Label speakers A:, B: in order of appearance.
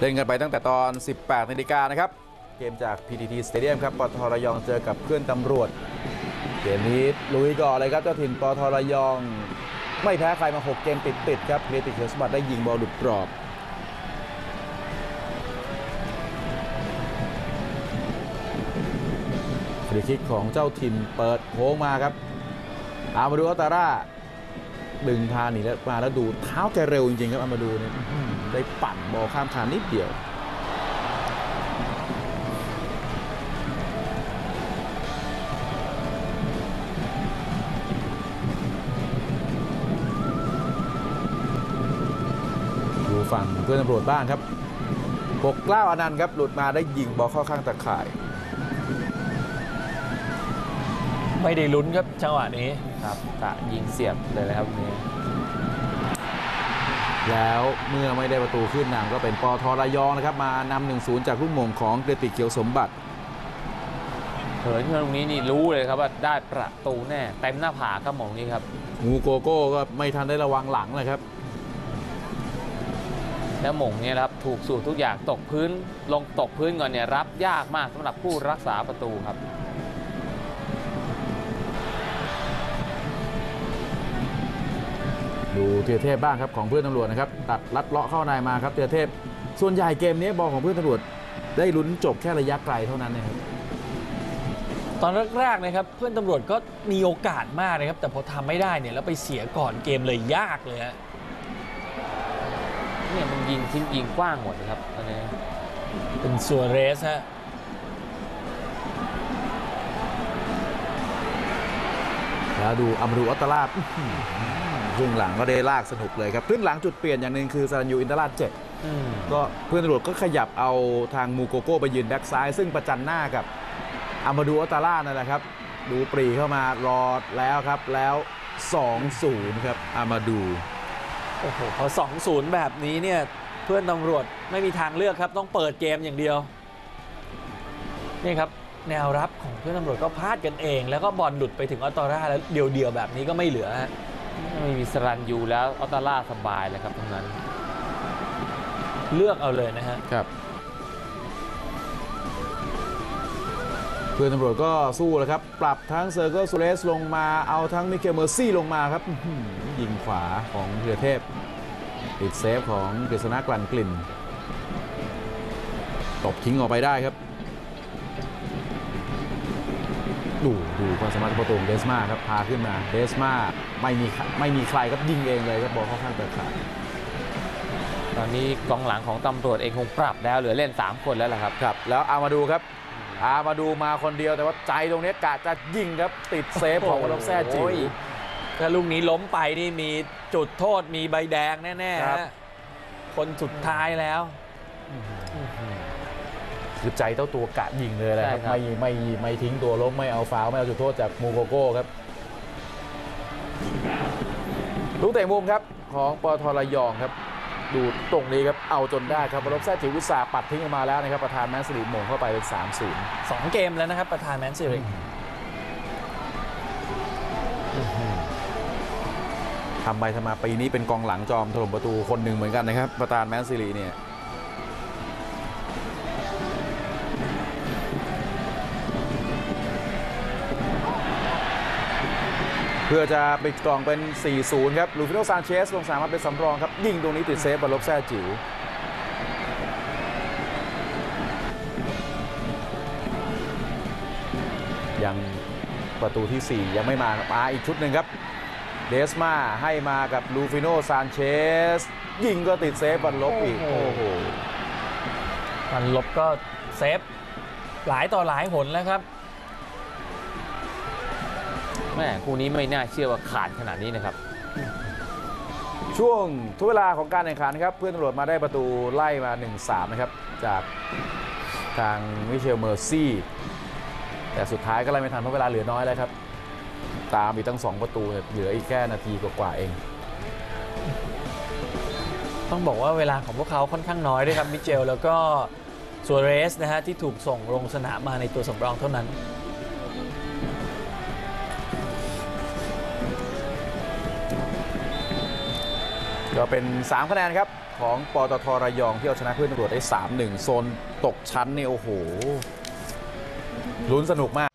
A: เล่นกันไปตั้งแต่ตอน 18นาฬิกานะครับ เกมจาก PTT Stadium ครับปทรยองเจอกับเพื่อนตำรวจ เกมนี้ลุยก่อนเลยครับเจ้าถิ่นปทรยอง ไม่แพ้ใครมา 6 เกมติดๆครับเรติเคียวสมบัติได้ยิงบอลหลุดกรอบฟรีคิกของเจ้าถิ่นเปิดโค้งมาครับอามาดูอัลตาร่า ดึงพาหนีแล้วมาแล้วดูเท้าแกเร็วจริงๆครับอามาดูเนี่ยได้ปั่นบอลข้ามคานนิดเดียวดูฝั่งเพื่อนตำรวจบ้างครับปกกล้าวอนันต์ครับหลุดมาได้ยิงบอลเข้าข้างตะข่าย
B: ไม่ได้ลุ้นครับจังหวะนี้
C: ครับกะยิงเสียบเลยนะครับวันนี้
A: แล้วเมื่อไม่ได้ประตูขึ้นนำก็เป็นปอทระยองนะครับ มานำ1 0จากลูกหมงของเกรติเขียวสมบัติ
C: เหินขึ้นมาตรงนี้นี่รู้เลยครับว่าได้ประตูแน่เต็มหน้าผากครับหมองนี้ครับ
A: งูโกโก้ก็ไม่ทันได้ระวังหลังเลยครับ
C: แล้วหมงเนี่ยนะครับถูกสูตรทุกอย่างตกพื้นลงตกพื้นก่อนเนี่ยรับยากมากสำหรับผู้รักษาประตูครับ
A: ดูเทียเทพบ้างครับของเพื่อนตำรวจนะครับตัดลัดเลาะเข้าในมาครับเทียเทพ ส่วนใหญ่เกมนี้บอลของเพื่อนตำรวจ ได้ลุ้นจบแค่ระยะไกลเท่านั้นนะครับ
B: ตอนแรกๆนะครับเพื่อนตำรวจก็มีโอกาสมากนะครับ แต่พอทำไม่ได้เนี่ยแล้วไปเสียก่อนเกมเลยยากเลยฮะ
C: เนี่ยมันยิงทิ้งยิงกว้างหมดนะครับตอนนี้
B: เป็นซัวเรสฮะ
A: แล้วดูอัมรูอัตตาลาบอื้อหือ ครึ่งหลังก็ได้ลากสนุกเลยครับครึ่งหลังจุดเปลี่ยนอย่างหนึ่งคือซารันยูอินตราดเจ็ด
C: อืม
A: ก็เพื่อนตำรวจก็ขยับเอาทางมูโกโก้ไปยืนแบ็กซ้าย ซึ่งประจันหน้ากับอามาดูอัตตาล่านั่นแหละครับ ดูปรีเข้ามารอแล้วครับแล้ว 2-0 ครับอามาดู
B: โอ้โหพอ2-0 แบบนี้เนี่ยเพื่อนตำรวจไม่มีทางเลือกครับต้องเปิดเกมอย่างเดียวนี่ครับแนวรับของเพื่อนตำรวจก็พลาดกันเอง แล้วก็บอลหลุดไปถึงออตตอร่าแล้วเดียวๆแบบนี้ก็ไม่เหลือฮะ
C: ไม่มีสรันยูแล้วออตาล่าสบายเลยครับตรงนั้น
B: เลือกเอาเลยนะฮะ
A: ครับเพื่อนตำรวจก็สู้แล้วครับ ปรับทั้งเซอร์เกิลซูเรสลงมาเอาทั้งมิเคลเมอร์ซี่ลงมาครับอื้อหือยิงขวาของเรือเทพติดเซฟของกฤษณะกลั่นกลิ่น ตบทิ้งออกไปได้ครับ ดูดูความสามารถของประตูของเดสมาครับพาขึ้นมาเดสมาไม่มีไม่มีใครครับยิงเองเลยครับบอลเข้าข้างตะข่าย
C: ตอนนี้กองหลังของตำรวจเองคงปรับแล้วเหลือเล่น 3 คนแล้วล่ะครับ
A: ครับ แล้วอามาดูครับอามาดูมาคนเดียวแต่ว่าใจตรงนี้กะจะยิงครับติดเซฟของวอลล็อกแซ่จิ๋ว
B: โอ้ยถ้าลูกนี้ล้มไปนี่มีจุดโทษมีใบแดงแน่
A: ครับ
B: ๆฮะคนสุดท้ายแล้ว
A: คือใจเต้าตัวกะยิงเลยแหละครับ
C: ใช่ครับ
A: ไม่ไม่ไม่ทิ้งตัวล้มไม่เอาฟาวล์ไม่เอาจุดโทษจากมูโกโก้ครับลูกเตะมุมครับของปทระยองครับ ดูตรงนี้ครับเอาจนได้ครับวอลล็อกแซ่จิ๋วอุตสาห์ปัดทิ้งออกมาแล้วนะครับประธานแมนสลีโมงเข้าไปเป็น 3-0
B: สองเกมแล้วนะครับ ประธานแมนซิริก
A: ทำไปทำมาปีนี้เป็นกองหลังจอมถล่มประตูคนหนึ่งเหมือนกันนะครับประธานแมนซิลีเนี่ย เพื่อจะปิดกล่องเป็น 4-0 ครับ ลูฟิโนซานเชสลงสนามมาเป็นสำรองครับ ยิงตรงนี้ติดเซฟบอลลบแซ่จิ๋วยังประตูที่ 4 ยังไม่มามาอีกชุดหนึ่งครับ เดสมาให้มากับลูฟิโนซานเชส ยิงก็ติดเซฟบอลลบอีก
B: โอ้
A: โอ้
B: โห
A: โห
B: มันลบก็เซฟหลายต่อหลายหนแล้วครับ
C: แม่คู่นี้ไม่น่าเชื่อว่าขาดขนาดนี้นะครับ
A: ช่วงทุกเวลาของการแข่งขันครับ เพื่อนตำรวจมาได้ประตูไล่มา 1-3 นะครับ จากทางมิเชลเมอร์ซี่ แต่สุดท้ายก็ไล่ไม่ทันเพราะเวลาเหลือน้อยแล้วครับ ตามอีกตั้ง 2 ประตูเหลืออีกแค่นาทีกว่าๆเอง
B: ต้องบอกว่าเวลาของพวกเขาค่อนข้างน้อยด้วยครับมิเจลแล้วก็ซัวเรสนะฮะที่ถูกส่งลงสนามมาในตัวสำรองเท่านั้น
A: ก็เป็น 3 คะแนนครับ ของปตทระยองที่เอาชนะเพื่อนตำรวจได้ 3-1 โซนตกชั้นนี่โอ้โหลุ้นสนุกมาก